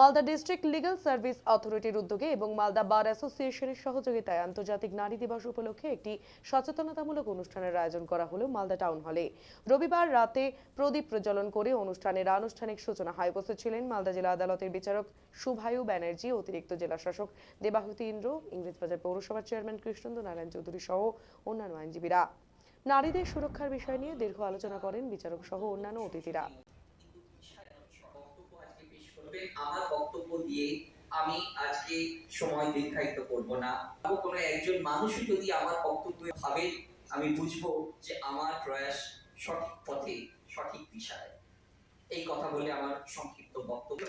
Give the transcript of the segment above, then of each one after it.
Malda district legal service অথরিটির উদ্যোগে এবং মালদা বার অ্যাসোসিয়েশনের সহযোগিতায় আন্তর্জাতিক নারী দিবস উপলক্ষে একটি সচেতনতামূলক অনুষ্ঠানের আয়োজন করা হলো মালদা টাউন হলে। রবিবার রাতে প্রদীপ প্রজ্বলন করে অনুষ্ঠানের আনুষ্ঠানিক সূচনা হয়। উপস্থিত ছিলেন মালদা জেলা আদালতের বিচারক শুভায়ু ব্যানার্জি, অতিরিক্ত জেলা শাসক দেবাহুতি ইন্দ্র, ইংরেজবাজার পৌরসভার চেয়ারম্যান কৃষ্ণেন্দ্র নারায়ণ চৌধুরী সহ অন্যান্য আইনজীবীরা। নারীদের সুরক্ষার বিষয় নিয়ে দীর্ঘ আলোচনা করেন বিচারক সহ অন্যান্য অতিথিরা। বক্তব্য দিয়ে আমি আজকে সময় দীর্ঘায়িত করব না। কোনো একজন মানুষও যদি আমার বক্তব্য ভাবে, আমি বুঝব যে আমার প্রয়াস সঠিক পথে, সঠিক দিশায়। এই কথা বলে আমার সংক্ষিপ্ত বক্তব্য।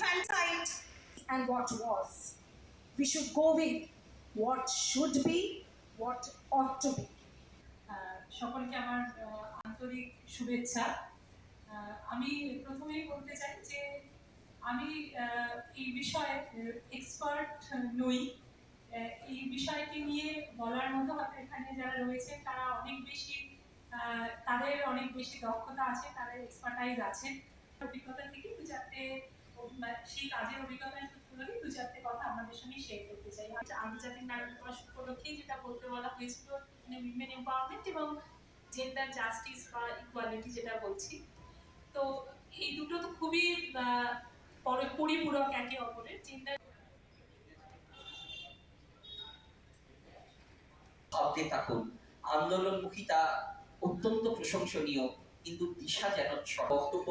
Infanticide and what was. We should go with what should be, what ought to be. সকলকে আমার আন্তরিক শুভেচ্ছা আমি প্রথমেই বলতে চাই যে আমি এই বিষয়ে এক্সপার্ট নই এই বিষয়টি নিয়ে বলার মতো হয়তো এখানে যারা রয়েছে তারা অনেক বেশি তাদের অনেক বেশি দক্ষতা আছে তাদের এক্সপার্টাইজ আছে অভিজ্ঞতা থেকে সেই কাজের অভিজ্ঞতার সূত্র দু চারটে কথা আপনাদের সঙ্গে শেয়ার করতে চাই। আন্তর্জাতিক নারী দিবস উপলক্ষে যেটা বলতে বলা হয়েছিল মানে উইমেন এম্পাওয়ারমেন্ট এবং জেন্ডার জাস্টিস বা ইকুয়ালিটি যেটা বলছি। তো এই দুটো তো খুবই পরিপূরক একে অপরের। জেন্ডার ভাবতে থাকুন। আন্দোলনমুখিতা অত্যন্ত প্রশংসনীয়, কিন্তু দিশা যেন বক্তব্য